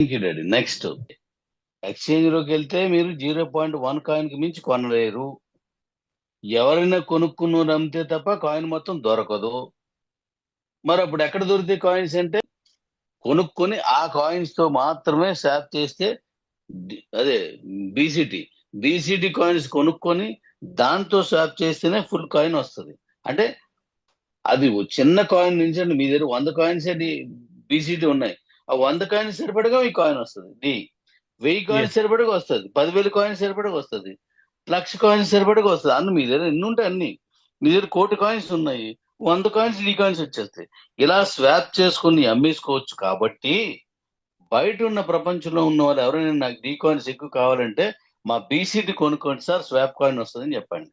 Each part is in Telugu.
డాడీ నెక్స్ట్ ఎక్స్చేంజ్లోకి వెళ్తే మీరు జీరో పాయింట్ వన్ కాయిన్కి మించి కొనలేరు. ఎవరైనా కొనుక్కున్నారు నమ్మితే తప్ప కాయిన్ మొత్తం దొరకదు. మరి అప్పుడు ఎక్కడ దొరుకుతాయి కాయిన్స్ అంటే కొనుక్కొని ఆ కాయిన్స్తో మాత్రమే స్వాప్ చేస్తే అదే బీసీటీ బీసీటీ కాయిన్స్ కొనుక్కొని దాంతో స్వాప్ చేస్తేనే ఫుల్ కాయిన్ వస్తుంది. అంటే అది చిన్న కాయిన్ నుంచి అండి మీ దగ్గర వంద కాయిన్స్ బీసీటీ ఉన్నాయి. ఆ వంద కాయిన్స్ సరిపడగా ఈ కాయిన్ వస్తుంది. డి వెయ్యి కాయిన్స్ సరిపడగా వస్తుంది. పదివేల కాయిన్స్ సరిపడగా వస్తుంది. లక్ష కాయిన్స్ సరిపడగా వస్తుంది. అన్ని మీ దగ్గర ఎన్ని ఉంటాయి అన్ని? మీ దగ్గర కోటి కాయిన్స్ ఉన్నాయి. వంద కాయిన్స్ డీ కాయిన్స్ వచ్చేస్తాయి. ఇలా స్వాప్ చేసుకుని అమ్మేసుకోవచ్చు కాబట్టి బయట ఉన్న ప్రపంచంలో ఉన్న వాళ్ళు ఎవరైనా నాకు డీ కాయిన్స్ ఎక్కువ కావాలంటే మా బీసీటీ కొనుక్కోండి సార్. స్వాప్ కాయిన్ వస్తుందని చెప్పండి.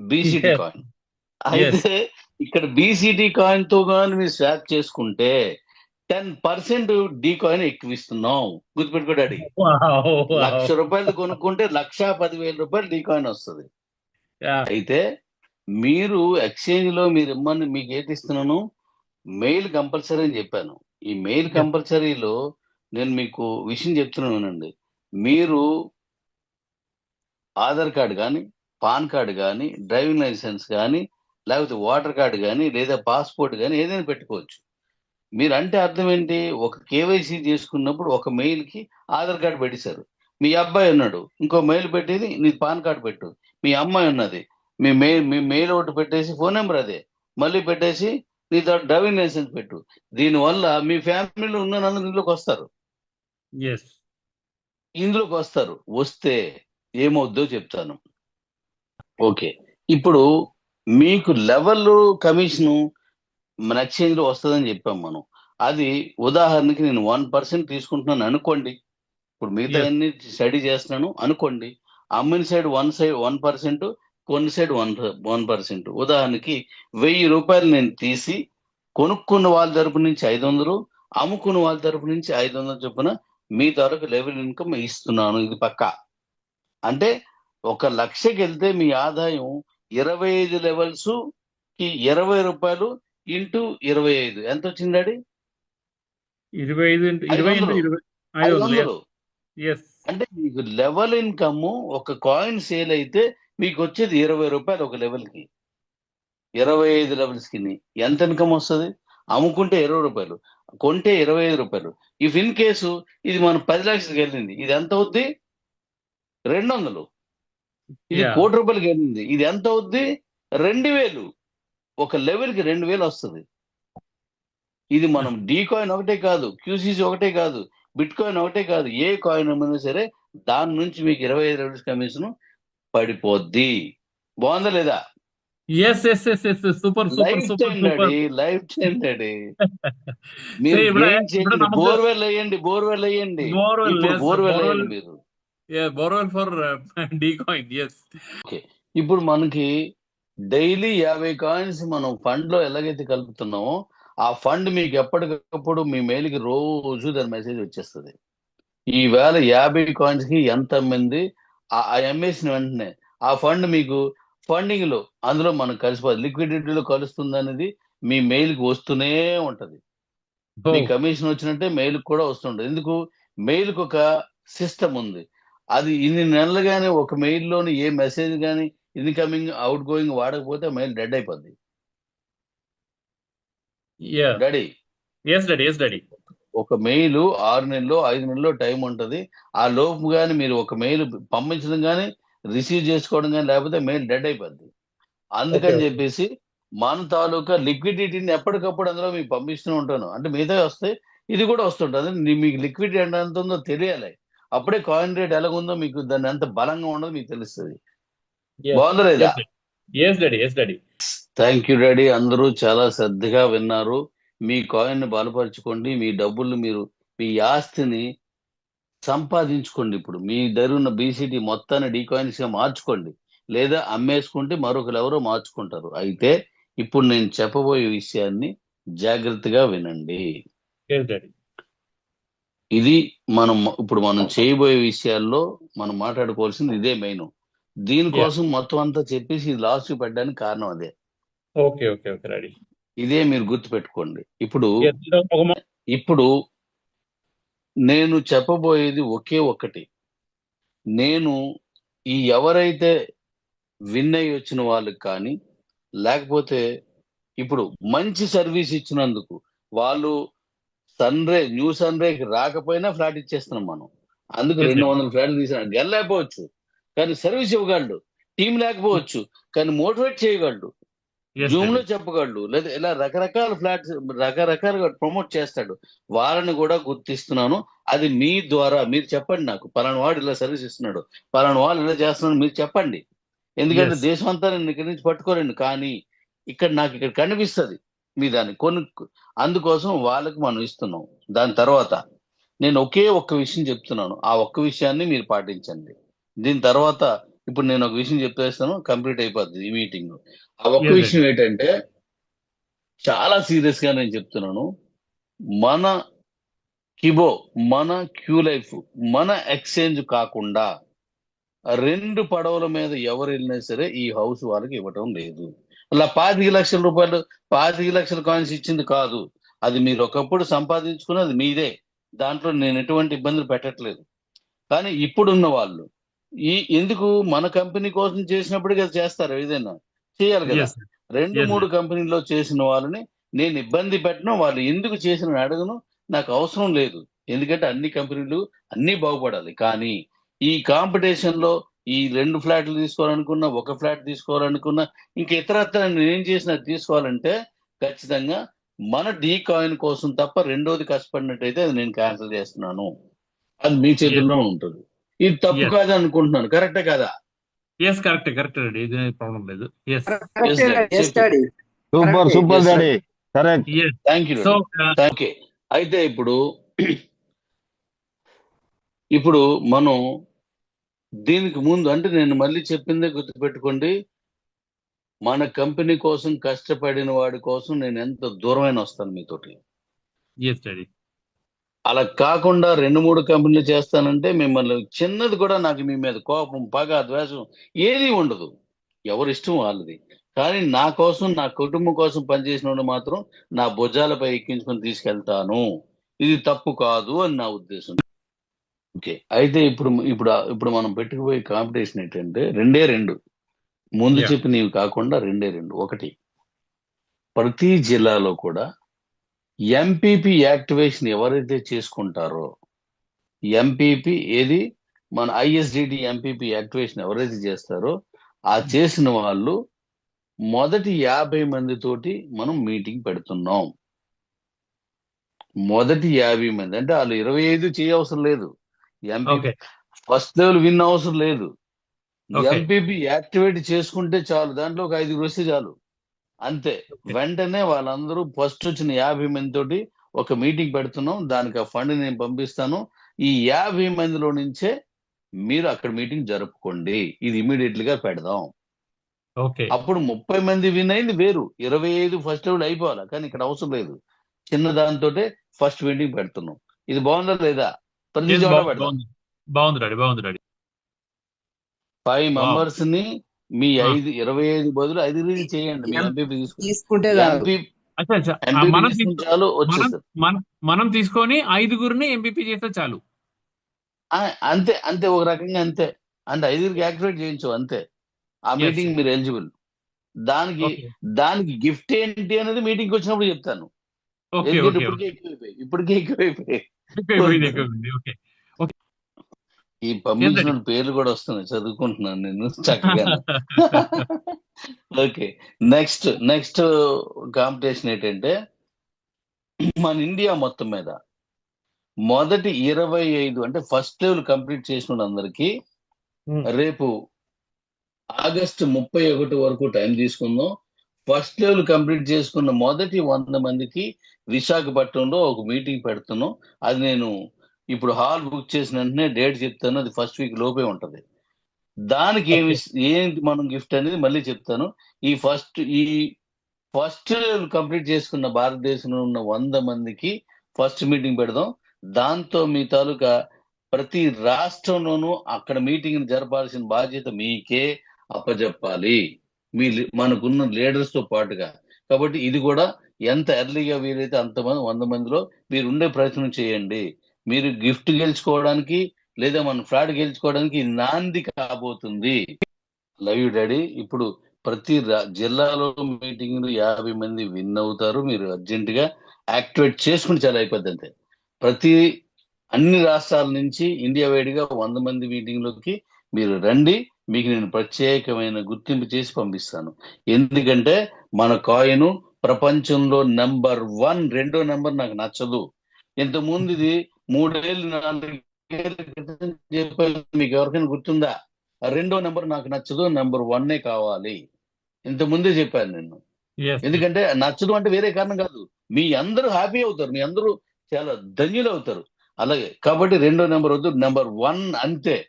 బీసీటీ. కాయిన్ అయితే ఇక్కడ బీసీటీ కాయిన్తో కానీ మీరు స్వాప్ చేసుకుంటే టెన్ పర్సెంట్ డీ కాయిన్ ఎక్కువ ఇస్తున్నాం గుర్తుపెట్టుకోడాడి లక్ష రూపాయలు కొనుక్కుంటే లక్ష పదివేల రూపాయలు డీ కాయిన్ వస్తుంది. అయితే మీరు ఎక్స్చేంజ్లో మీరు ఇమ్మని మీకు ఏది ఇస్తున్నాను? మెయిల్ కంపల్సరీ అని చెప్పాను. ఈ మెయిల్. కంపల్సరీలో నేను మీకు విషయం చెప్తున్నానండి మీరు ఆధార్ కార్డు కానీ పాన్ కార్డు కానీ డ్రైవింగ్ లైసెన్స్ కానీ లేకపోతే ఓటర్ కార్డు కానీ లేదా పాస్పోర్ట్ కానీ ఏదైనా పెట్టుకోవచ్చు. మీరు అంటే అర్థం ఏంటి ఒక కేవైసీ చేసుకున్నప్పుడు ఒక మెయిల్కి ఆధార్ కార్డు పెట్టేశారు. మీ అబ్బాయి ఉన్నాడు ఇంకో మెయిల్ పెట్టేది నీ పాన్ కార్డు పెట్టు. మీ అమ్మాయి ఉన్నది మీ మెయిల్ మీ మెయిల్ ఒకటి పెట్టేసి ఫోన్ నెంబర్ అదే. మళ్ళీ పెట్టేసి నీ డ్రైవింగ్ లైసెన్స్ పెట్టు. దీనివల్ల మీ ఫ్యామిలీలో ఉన్న నలుగురు ఇంట్లోకి వస్తారు. ఎస్ ఇందులోకి వస్తారు. వస్తే ఏమవుద్దో చెప్తాను. ఓకే. ఇప్పుడు మీకు లెవెల్ కమిషన్ మన ఎక్స్చేంజ్లో వస్తుందని చెప్పాం మనం. అది ఉదాహరణకి నేను వన్ పర్సెంట్ తీసుకుంటున్నాను అనుకోండి. ఇప్పుడు మిగతా. అన్ని స్టడీ చేస్తున్నాను అనుకోండి. అమ్మిన side one side one percent కొన్ని సైడ్ వన్ వన్ పర్సెంట్. ఉదాహరణకి వెయ్యి రూపాయలు నేను తీసి కొనుక్కున్న వాళ్ళ తరపు నుంచి ఐదు వందలు అమ్ముకున్న వాళ్ళ తరపు నుంచి ఐదు వందలు చొప్పున మీ తరకు లెవెల్ ఇన్కమ్ ఇస్తున్నాను ఇది పక్కా. అంటే ఒక లక్షకి వెళ్తే మీ ఆదాయం ఇరవై ఐదు లెవెల్స్కి ఇరవై రూపాయలు ఇంటూ ఇరవై ఐదు. ఎంత ఇరవై ఐదు ఇంటూ ఐదు ఇరవై. ఇరవై ఐదు వందలు ఎస్ అంటే మీకు లెవెల్ ఇన్కమ్ ఒక కాయిన్ సేల్ అయితే మీకు వచ్చేది ఇరవై రూపాయలు ఒక లెవెల్కి ఇరవై ఐదు లెవెల్స్కి ఎంత ఇన్కమ్ వస్తుంది? అమ్ముకుంటే ఇరవై రూపాయలు. కొంటే ఇరవై ఐదు రూపాయలు. ఇఫ్ ఇన్ కేసు ఇది మనం పది లక్షలకి వెళ్ళింది. ఇది ఎంత అవుద్ది? రెండు వందలు ఇది. కోటి రూపాయలకి వెళ్ళింది. ఇది ఎంత అవుద్ది? రెండు వేలు. ఒక లెవెల్కి రెండు వేలు వస్తుంది. ఇది మనం డీ కాయిన్ ఒకటే కాదు క్యూసీసీ ఒకటే కాదు బిట్ కాయిన్ ఒకటే కాదు ఏ కాయిన్ అమ్మినా సరే దాని నుంచి మీకు ఇరవై ఐదు రూపీస్ కమిషన్ పడిపోద్ది. బాగుందా లేదా? Yes yes yes yes super super super super life చేయండి డాడీ మీరు చేయండి నమ్మకం- బోర్వెల్ వేయండి బోర్వెల్ వేయండి. మీరు. Borewell for D coin yes ఇప్పుడు మనకి డైలీ యాభై కాయిన్స్ మనం ఫండ్లో ఎలాగైతే కలుపుతున్నామో ఆ ఫండ్ మీకు ఎప్పటికప్పుడు మీ మెయిల్కి రోజు దాని మెసేజ్ వచ్చేస్తుంది. ఈ వేళ యాభై కాయిన్స్కి ఎంత ఆ అమ్మేసిన వెంటనే ఆ ఫండ్ మీకు ఫండింగ్లో అందులో మనం కలిసిపోతుంది లిక్విడిటీలో కలుస్తుంది అనేది మీ మెయిల్కి వస్తూనే ఉంటది. మీ కమిషన్ వచ్చినట్టే మెయిల్ కూడా వస్తుంటది ఎందుకు? మెయిల్కి ఒక సిస్టమ్ ఉంది. అది ఇన్ని నెలలు గానీ ఒక మెయిల్లోని ఏ మెసేజ్ గానీ ఇన్కమింగ్ అవుట్ గోయింగ్ వాడకపోతే మెయిల్ డెడ్ అయిపోద్ది. Daddy yes daddy yes daddy ఒక మెయిల్ ఆరు నెలలు ఐదు నెలలు టైం ఉంటది. ఆ లోపు గానీ మీరు ఒక మెయిల్ పంపించడం గానీ రిసీవ్ చేసుకోవడం కానీ లేకపోతే మెయిల్ డెడ్ అయిపోద్ది. అందుకని. చెప్పేసి మన తాలూకా లిక్విడిటీని ఎప్పటికప్పుడు అందులో మీకు పంపిస్తూ ఉంటాను. అంటే మిగతా వస్తాయి ఇది కూడా వస్తుంటుంది. మీకు లిక్విడిటీ ఎంత ఉందో తెలియాలి. అప్పుడే కాయిన్ రేట్ ఎలాగుందో మీకు దాన్ని ఎంత బలంగా ఉండదో మీకు తెలుస్తుంది. బాగుందా లేదా? Yes daddy yes daddy thank you daddy అందరూ చాలా శ్రద్ధగా విన్నారు. మీ కాయిన్ని బలపరచుకోండి. మీ డబ్బులు మీరు మీ ఆస్తిని సంపాదించుకోండి ఇప్పుడు. మీ దగ్గర ఉన్న బీసీటీ మొత్తాన్ని డీ కాయిన్స్గా మార్చుకోండి. లేదా అమ్మేసుకుంటే మరొకరు ఎవరో మార్చుకుంటారు. అయితే ఇప్పుడు నేను చెప్పబోయే విషయాన్ని జాగ్రత్తగా వినండి. ఇది మనం ఇప్పుడు మనం చేయబోయే విషయాల్లో మనం మాట్లాడుకోవాల్సింది ఇదే మెయిన్. దీనికోసం మొత్తం అంతా చెప్పేసి ఇది లాస్ట్ పెట్టడానికి కారణం అదే. ఓకే ఓకే ఓకే డాడీ ఇదే మీరు గుర్తు పెట్టుకోండి ఇప్పుడు ఇప్పుడు నేను చెప్పబోయేది ఒకే ఒక్కటి. నేను ఈ ఎవరైతే విన్ అయ్యి వచ్చిన వాళ్ళకి కానీ లేకపోతే ఇప్పుడు మంచి సర్వీస్ ఇచ్చినందుకు వాళ్ళు సన్ రే న్యూ సన్ రేకి రాకపోయినా ఫ్లాట్ ఇచ్చేస్తున్నాం మనం. అందుకు రెండు. వందల ఫ్లాట్లు తీసిన. గెలలేకపోవచ్చు కానీ సర్వీస్ ఇవ్వగలడు. టీం లేకపోవచ్చు కానీ మోటివేట్ చేయగలడు. జూమ్లో. చెప్పగలడు. లేదా ఇలా రకరకాల ఫ్లాట్స్ రకరకాలుగా ప్రమోట్ చేస్తాడు. వాళ్ళని కూడా గుర్తిస్తున్నాను. అది మీ ద్వారా మీరు చెప్పండి నాకు. పలానా వాడు ఇలా సర్వీస్ ఇస్తున్నాడు. పలానా వాళ్ళు ఇలా చేస్తున్నాడు మీరు చెప్పండి. ఎందుకంటే. దేశం అంతా నేను ఇక్కడి నుంచి పట్టుకోలేండి కానీ ఇక్కడ నాకు ఇక్కడ కనిపిస్తుంది. మీ దాన్ని కొన్ని అందుకోసం వాళ్ళకి మనం ఇస్తున్నాం. దాని తర్వాత నేను ఒకే ఒక్క విషయం చెప్తున్నాను. ఆ ఒక్క విషయాన్ని మీరు పాటించండి. దీని తర్వాత ఇప్పుడు నేను ఒక విషయం చెప్పేస్తాను కంప్లీట్ అయిపోతుంది ఈ మీటింగ్. ఆ ఒక్క విషయం ఏంటంటే చాలా సీరియస్గా నేను చెప్తున్నాను. మన కిబో మన క్యూ లైఫ్ మన ఎక్స్చేంజ్ కాకుండా రెండు పడవల మీద ఎవరు వెళ్ళినా సరే ఈ హౌస్ వాళ్ళకి ఇవ్వటం లేదు. అలా పాతిక లక్షల రూపాయలు పాతిక లక్షల కాయిన్స్ ఇచ్చింది కాదు. అది మీరు ఒకప్పుడు సంపాదించుకున్నది మీదే. దాంట్లో నేను ఎటువంటి ఇబ్బందులు పెట్టట్లేదు. కానీ ఇప్పుడున్న వాళ్ళు ఈ ఎందుకు మన కంపెనీ కోసం చేసినప్పుడు కదా చేస్తారు ఏదైనా? చేయాలి కదా. రెండు మూడు కంపెనీల్లో చేసిన వాళ్ళని నేను ఇబ్బంది పెట్టను వాళ్ళు ఎందుకు చేసిన అడగను నాకు అవసరం లేదు. ఎందుకంటే అన్ని కంపెనీలు అన్ని బాగుపడాలి. కానీ ఈ కాంపిటీషన్లో ఈ రెండు ఫ్లాట్లు తీసుకోవాలనుకున్నా ఒక ఫ్లాట్ తీసుకోవాలనుకున్నా ఇంకా ఇతరత్ర నేనేం చేసినా తీసుకోవాలంటే ఖచ్చితంగా మన డీ కాయిన్ కోసం తప్ప రెండోది కష్టపడినట్టయితే అది నేను క్యాన్సిల్ చేస్తున్నాను. అది మీ చేతుల్లో ఉంటుంది. ఇది తప్పు. కాదు అనుకుంటున్నాను. కరెక్టే కదా? Yes, correct, correct, daddy. ఇది ప్రాబ్లం లేదు. Yes Yes, daddy. Yes daddy super. Super. Daddy correct yes thank you so okay అయితే ఇప్పుడు ఇప్పుడు మనం దీనికి ముందు అంటే నేను మళ్ళీ చెప్పిందే గుర్తుపెట్టుకోండి. మన కంపెనీ కోసం కష్టపడిన వాడి కోసం నేను ఎంత దూరమైన వస్తాను మీతోటి? ఎస్ డాడీ అలా కాకుండా రెండు మూడు కంపెనీలు చేస్తానంటే మిమ్మల్ని చిన్నది కూడా నాకు మీ మీద కోపం పగ ద్వేషం ఏది ఉండదు. ఎవరి ఇష్టం వాళ్ళది. కానీ నా కోసం నా కుటుంబం కోసం పనిచేసిన మాత్రం నా భుజాలపై ఎక్కించుకొని తీసుకెళ్తాను. ఇది తప్పు కాదు అని నా ఉద్దేశం. ఓకే. అయితే ఇప్పుడు ఇప్పుడు ఇప్పుడు మనం పెట్టుకుపోయే కాంపిటీషన్ ఏంటంటే రెండే రెండు. ముందు. చెప్పినవి కాకుండా రెండే రెండు. ఒకటి ప్రతి జిల్లాలో కూడా ఎంపీపీ యాక్టివేషన్ ఎవరైతే చేసుకుంటారో ఎంపీపీ ఏది? మన ఐఎస్డిడి ఎంపీపీ యాక్టివేషన్ ఎవరైతే చేస్తారో ఆ చేసిన వాళ్ళు మొదటి యాభై మంది తోటి మనం మీటింగ్ పెడుతున్నాం. మొదటి యాభై మంది అంటే వాళ్ళు ఇరవై ఐదు చేయవసరం లేదు. ఎంపీ ఫస్ట్ లెవెల్ విన్ అవసరం లేదు. ఎంపీపీ యాక్టివేట్ చేసుకుంటే చాలు దాంట్లో ఒక ఐదుగురు వస్తే చాలు. అంతే. వెంటనే వాళ్ళందరూ ఫస్ట్ వచ్చిన యాభై మంది తోటి ఒక మీటింగ్ పెడుతున్నాం. దానికి ఆ ఫండ్ నేను పంపిస్తాను. ఈ యాభై మందిలో నుంచే మీరు అక్కడ మీటింగ్ జరుపుకోండి. ఇది ఇమీడియట్గా పెడదాం. ఓకే. అప్పుడు ముప్పై మంది విన్ అయింది వేరు. ఇరవై ఐదు ఫస్ట్ లెవెల్ అయిపోవాలి? కానీ ఇక్కడ అవసరం లేదు. చిన్న దాంతో ఫస్ట్ మీటింగ్ పెడుతున్నాం. ఇది బాగుందా లేదా? ప్రతి బాగుంది. బాగుంది ఫైవ్. మెంబర్స్ని మీ. ఐదు ఇరవై ఐదు బదులు ఐదు రీతి చేయండి మీ ఎంపీపీ తీసుకుంటే. చాలు. మనం తీసుకుని ఐదుగురిని ఎంపీపీ చేస్తే చాలు. అంతే అంతే ఒక రకంగా అంతే. అంటే ఐదుగురికి యాక్టివేట్ చేయించు అంతే. ఆ. మీటింగ్ మీరు ఎలిజిబుల్. దానికి దానికి గిఫ్ట్ ఏంటి అనేది మీటింగ్ వచ్చినప్పుడు చెప్తాను. ఓకే ఎందుకంటే ఓకే ఇప్పటికే ఎక్కువైపోయి ఇప్పటికే ఎక్కువైపోయి. ఎక్కువైపోయింది ఎక్కువైపోయింది. ఓకే. ఈ పంపించిన పేర్లు కూడా వస్తున్నాయి. చదువుకుంటున్నాను నేను చక్కగా. ఓకే. నెక్స్ట్ నెక్స్ట్ కాంపిటీషన్ ఏంటంటే మన ఇండియా మొత్తం మీద మొదటి ఇరవై ఐదు అంటే ఫస్ట్ లెవెల్ కంప్లీట్ చేసిన Hmm. రేపు ఆగస్టు ముప్పై ఒకటి వరకు టైం తీసుకుందాం. ఫస్ట్ లెవెల్ కంప్లీట్ చేసుకున్న మొదటి వంద మందికి విశాఖపట్నంలో ఒక మీటింగ్ పెడుతున్నాం. అది నేను ఇప్పుడు హాల్ బుక్ చేసిన వెంటనే డేట్ చెప్తాను అది ఫస్ట్ వీక్ లోపే ఉంటది. దానికి ఏమి ఏంటి మనం గిఫ్ట్ అనేది మళ్ళీ చెప్తాను. ఈ ఫస్ట్ ఈ ఫస్ట్ కంప్లీట్ చేసుకున్న భారతదేశంలో ఉన్న వంద మందికి ఫస్ట్ మీటింగ్ పెడదాం. దాంతో మీ తాలూకా ప్రతి రాష్ట్రంలోనూ అక్కడ మీటింగ్ జరపాల్సిన బాధ్యత మీకే అప్పచెప్పాలి మీ మనకున్న లీడర్స్తో పాటుగా. కాబట్టి ఇది కూడా ఎంత ఎర్లీగా వీలైతే అంతమంది వంద మందిలో మీరు ఉండే ప్రయత్నం చేయండి. మీరు గిఫ్ట్ గెలుచుకోవడానికి లేదా మన ఫ్లాట్ గెలుచుకోవడానికి నాంది కాబోతుంది. Love you daddy. ఇప్పుడు ప్రతి రా- జిల్లాలో మీటింగ్ యాభై మంది విన్ అవుతారు. మీరు అర్జెంట్గా యాక్టివేట్ చేసుకుని చాలా అయిపోద్ది అంతే. ప్రతి అన్ని రాష్ట్రాల నుంచి ఇండియా వైడ్గా వంద మంది మీటింగ్లోకి మీరు రండి. మీకు నేను ప్రత్యేకమైన గుర్తింపు చేసి పంపిస్తాను. ఎందుకంటే మన కాయిన్ ప్రపంచంలో నంబర్ వన్ రెండో నంబర్ నాకు నచ్చదు. ఇంతకుముందు ఇది మూడేళ్ళు నాలుగేళ్ళ క్రితం చెప్పాను. మీకు ఎవరికైనా గుర్తుందా? రెండో నెంబర్ నాకు నచ్చదు. నెంబర్ వన్నే కావాలి. ఇంత ముందే చెప్పాను నేను. ఎందుకంటే నచ్చదు అంటే వేరే కారణం కాదు. మీ అందరూ హ్యాపీ అవుతారు. మీ అందరూ చాలా ధన్యులు అవుతారు. అలాగే కాబట్టి రెండో నెంబర్ వద్దు. నెంబర్ వన్ అంతే.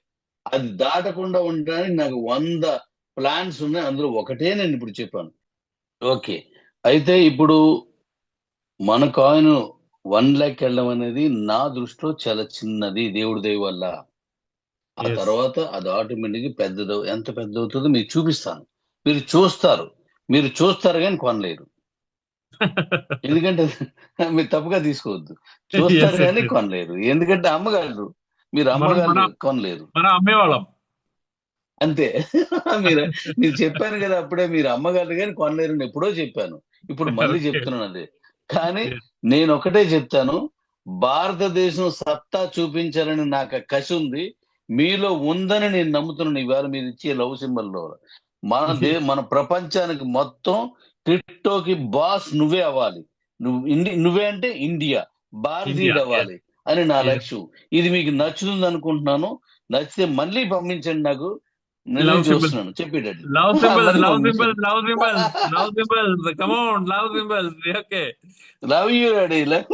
అది దాటకుండా ఉండడానికి నాకు వంద ప్లాన్స్ ఉన్నాయి. అందులో ఒకటే నేను ఇప్పుడు చెప్పాను. ఓకే. అయితే ఇప్పుడు మన కాయిన్ వన్ ల్యాక్ వెళ్ళడం అనేది నా దృష్టిలో చాలా చిన్నది దేవుడి దయ వల్ల. ఆ. తర్వాత అది ఆటోమేటిక్ పెద్దది ఎంత పెద్ద అవుతుందో మీకు చూపిస్తాను. మీరు చూస్తారు. మీరు చూస్తారు కానీ కొనలేరు. ఎందుకంటే మీరు తప్పుగా తీసుకోవద్దు. చూస్తారు కానీ. కొనలేరు. ఎందుకంటే అమ్మగలరు మీరు మనం- కొనలేరు. అమ్మేవాళ్ళం. అంతే. మీరు మీరు చెప్పాను కదా అప్పుడే మీరు అమ్మగలరు కానీ కొనలేరు ఎప్పుడో చెప్పాను. ఇప్పుడు మళ్ళీ. చెప్తున్నాను అదే. కానీ. నేను ఒకటే చెప్తాను భారతదేశం సత్తా చూపించాలని నాకు కసి ఉంది. మీలో ఉందని నేను నమ్ముతున్నాను. ఇవాళ మీరు ఇచ్చే లవ్ సింబల్లో. మన దే మన ప్రపంచానికి మొత్తం క్రిప్టోకి బాస్ నువ్వే అవ్వాలి. నువ్వు ఇండి నువ్వే అంటే ఇండియా. భారతీయుడు అవ్వాలి అని నా. లక్ష్యం. ఇది మీకు నచ్చుతుంది అనుకుంటున్నాను. నచ్చితే మళ్ళీ పంపించండి నాకు. చూస్తున్నాను చెప్పేటట్టు. లవ్ అందరినీ love. Symbols love symbols love symbols come on love symbols okay love you daddy love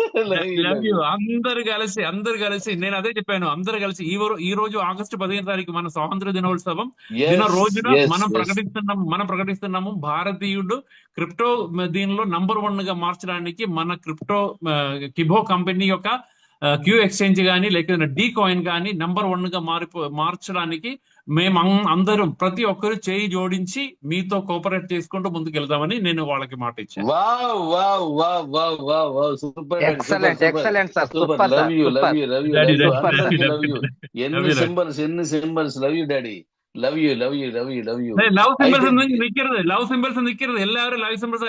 love you అందరు కలిసి అందరు కలిసి నేను అదే చెప్పాను అందరు కలిసి ఈ ఈ రోజు ఆగస్టు పదిహేను తారీఖు మన స్వాతంత్ర దినోత్సవం. దిన రోజున మనం ప్రకటిస్తున్నాము మనం ప్రకటిస్తున్నాము భారతీయుడు క్రిప్టో దీనిలో నంబర్ వన్గా మార్చడానికి మన క్రిప్టో కిబో కంపెనీ యొక్క క్యూ ఎక్స్చేంజ్ గానీ లేకపోతే డి కాయిన్ గానీ నంబర్ వన్గా మారిపో మార్చడానికి మేము అందరం ప్రతి ఒక్కరు చేయి జోడించి మీతో కోఆపరేట్ చేసుకుంటూ ముందుకు వెళ్దామని నేను వాళ్ళకి మాట ఇచ్చాను. Wow wow wow wow wow wow super excellent excellent sir super super love sir you love super you love you Daddy, daddy, అందరికి daddy, లవ్ యూ daddy. ఎన్ని. సింబల్స్ ఎన్ని symbols love you daddy love you love you love yu love you. Love symbols നിൽക്കരുത് ലവ് സിമ്പിൾസ് നിൽക്കരുത് എല്ലാവരും ലവ് സിമ്പിൾസ്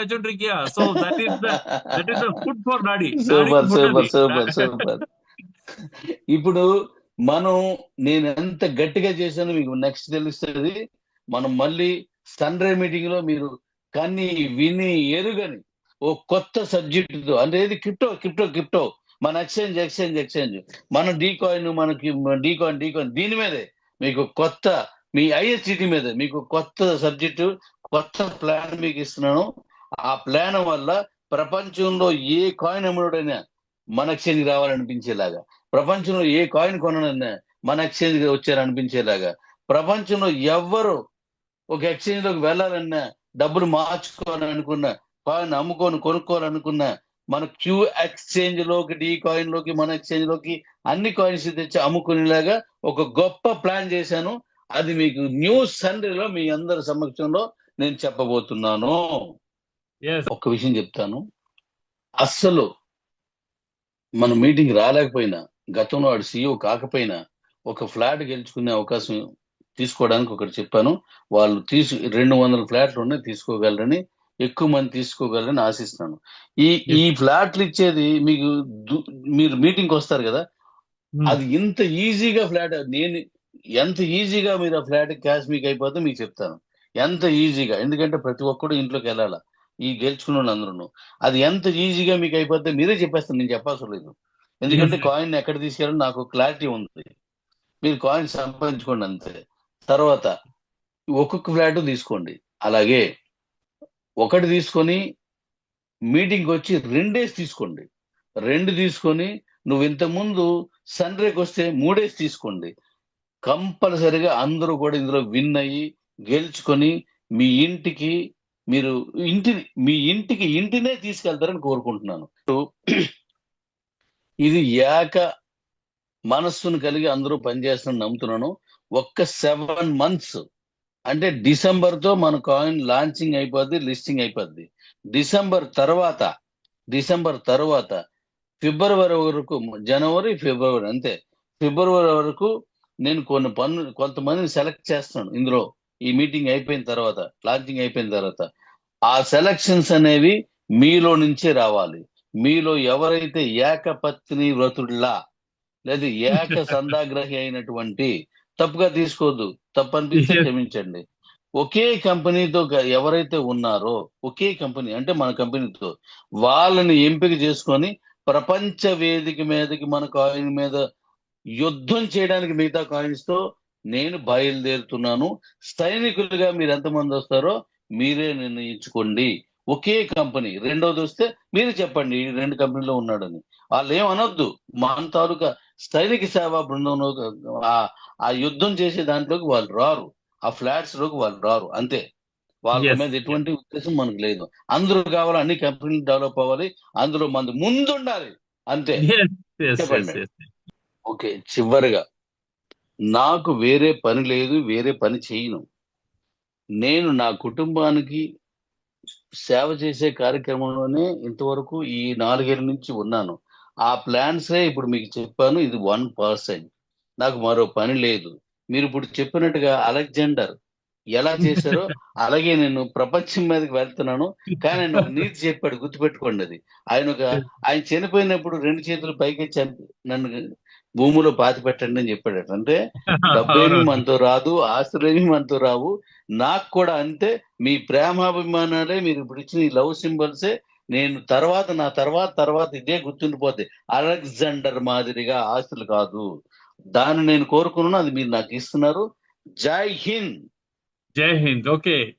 ఇప్పుడు మనం నేను ఎంత గట్టిగా చేశానో మీకు నెక్స్ట్ తెలుస్తుంది. మనం మళ్ళీ సన్ మీటింగ్లో మీరు కన్ని విని ఎరుగని ఓ కొత్త సబ్జెక్ట్ అంటే ఏది? క్రిప్టో క్రిప్టో క్రిప్టో మన ఎక్స్చేంజ్ ఎక్స్చేంజ్ ఎక్స్చేంజ్ మన డీ కాయిన్ మనకి డీ కాయిన్ డీ కాయిన్ దీని మీదే మీకు కొత్త మీ ఐఎస్టిటి మీద మీకు కొత్త సబ్జెక్టు కొత్త ప్లాన్ మీకు ఇస్తున్నాను. ఆ ప్లాన్ వల్ల ప్రపంచంలో ఏ కాయిన్ అమ్ముడైనా మన ఎక్స్చేంజ్ రావాలనిపించేలాగా. ప్రపంచంలో ఏ కాయిన్ కొనడైనా మన ఎక్స్చేంజ్ వచ్చారనిపించేలాగా. ప్రపంచంలో ఎవ్వరు ఒక ఎక్స్చేంజ్లోకి వెళ్ళాలన్నా డబ్బులు మార్చుకోవాలనుకున్నా కాయిన్ అమ్ముకొని కొనుక్కోవాలనుకున్నా మన క్యూ ఎక్స్చేంజ్లోకి డీ కాయిన్లోకి మన ఎక్స్చేంజ్లోకి అన్ని కాయిన్స్ తెచ్చి అమ్ముకునేలాగా ఒక గొప్ప ప్లాన్ చేశాను. అది మీకు న్యూ సండేలో మీ అందరి సమక్షంలో నేను చెప్పబోతున్నాను. ఒక్క విషయం చెప్తాను. అస్సలు మన మీటింగ్ రాలేకపోయినా గతంలో వాడు సీఈఓ కాకపోయినా ఒక ఫ్లాట్ గెలుచుకునే అవకాశం తీసుకోవడానికి ఒకటి చెప్పాను. వాళ్ళు తీసు రెండు వందల ఫ్లాట్లు ఉన్నాయి తీసుకోగలరని ఎక్కువ మంది తీసుకోగలరని ఆశిస్తున్నాను. ఈ ఈ ఫ్లాట్లు ఇచ్చేది మీకు మీరు మీటింగ్ వస్తారు కదా? అది ఇంత ఈజీగా ఫ్లాట్ నేను ఎంత ఈజీగా మీరు ఆ ఫ్లాట్ క్యాష్ మీకు అయిపోతే మీకు చెప్తాను. ఎంత ఈజీగా ఎందుకంటే ప్రతి ఒక్కడు ఇంట్లోకి వెళ్ళాలా? ఈ గెలుచుకున్న వాళ్ళందరూ అది ఎంత ఈజీగా మీకు అయిపోతే మీరే చెప్పేస్తాను నేను చెప్పాల్సిన లేదు. ఎందుకంటే Yes. కాయిన్ ఎక్కడ తీసుకెళ్ళాలో నాకు క్లారిటీ ఉంది. మీరు కాయిన్ సంపాదించుకోండి అంతే. తర్వాత ఒక్కొక్క ఫ్లాట్ తీసుకోండి. అలాగే ఒకటి తీసుకొని మీటింగ్ వచ్చి రెండేసి తీసుకోండి. రెండు తీసుకొని నువ్వు ఇంత ముందు సన్ రేకి వస్తే మూడేసి తీసుకోండి. కంపల్సరిగా అందరూ కూడా ఇందులో విన్ అయ్యి గెలుచుకొని మీ ఇంటికి మీరు ఇంటిని మీ ఇంటికి ఇంటినే తీసుకెళ్తారని కోరుకుంటున్నాను. ఇది ఏక మనస్సును కలిగి అందరూ పనిచేస్తున్న నమ్ముతున్నాను. ఒక్క సెవెన్ మంత్స్ అంటే డిసెంబర్తో మన కాయిన్ లాంచింగ్ అయిపోద్ది లిస్టింగ్ అయిపోద్ది. డిసెంబర్ తర్వాత డిసెంబర్ తర్వాత ఫిబ్రవరి వరకు జనవరి ఫిబ్రవరి అంతే. ఫిబ్రవరి వరకు నేను కొన్ని పనులు కొంతమందిని సెలెక్ట్ చేస్తాను ఇందులో. ఈ మీటింగ్ అయిపోయిన తర్వాత లాంచింగ్ అయిపోయిన తర్వాత. ఆ సెలక్షన్స్ అనేవి మీలో నుంచే రావాలి. మీలో ఎవరైతే ఏకపత్ని వ్రతుడిలా లేదా ఏక సందాగ్రహి అయినటువంటి తప్పుగా తీసుకోవద్దు. తప్పు అనిపిస్తే. క్షమించండి. ఒకే కంపెనీతో ఎవరైతే ఉన్నారో ఒకే కంపెనీ అంటే మన కంపెనీతో వాళ్ళని ఎంపిక చేసుకొని ప్రపంచ వేదిక మీదకి మన కాయిన్ మీద యుద్ధం చేయడానికి మిగతా కాయిన్స్తో నేను బయలుదేరుతున్నాను. సైనికులుగా మీరు ఎంతమంది వస్తారో మీరే నిర్ణయించుకోండి. ఒకే కంపెనీ. రెండోది వస్తే మీరు చెప్పండి ఈ రెండు కంపెనీలో ఉన్నాడని. వాళ్ళు ఏం అనొద్దు. మన తాలూకా సైనిక సేవా బృందంలో ఆ- యుద్ధం చేసే దాంట్లోకి వాళ్ళు రారు. ఆ ఫ్లాట్స్లోకి వాళ్ళు రారు. అంతే. వాళ్ళ. మీద ఎటువంటి ఉద్దేశం మనకు లేదు. అందరూ కావాలి అన్ని కంపెనీలు డెవలప్ అవ్వాలి. అందులో మంది ముందు ఉండాలి అంతే చెప్పండి. ఓకే చివరిగా నాకు వేరే పని లేదు వేరే పని చేయను. నేను నా కుటుంబానికి సేవ చేసే కార్యక్రమంలోనే ఇంతవరకు ఈ నాలుగేళ్ళ నుంచి ఉన్నాను. ఆ ప్లాన్సే ఇప్పుడు మీకు చెప్పాను ఇది వన్ పర్సెంట్. నాకు మరో పని లేదు. మీరు ఇప్పుడు చెప్పినట్టుగా అలెగ్జాండర్ ఎలా చేశారో అలాగే నేను ప్రపంచం మీదకి వెళ్తున్నాను. కానీ ఆయన నీతి చెప్పాడు గుర్తుపెట్టుకోండి అది. ఆయన ఒక ఆయన చనిపోయినప్పుడు రెండు చేతులు చంపి నన్ను భూమిలో పాతి పెట్టండి అని చెప్పాడట. అంటే డబ్బేమి. మనతో రాదు ఆస్తులేమి మనతో రావు. నాకు కూడా అంతే. మీ ప్రేమాభిమానాలే మీరు ఇప్పుడు ఇచ్చిన ఈ లవ్ సింబల్సే. నేను తర్వాత నా తర్వాత తర్వాత ఇదే గుర్తుండిపోతాయి అలెగ్జాండర్ మాదిరిగా ఆస్తులు కాదు. దాన్ని నేను కోరుకున్నాను అది మీరు నాకు ఇస్తున్నారు. జై హింద్. జై హింద్. ఓకే.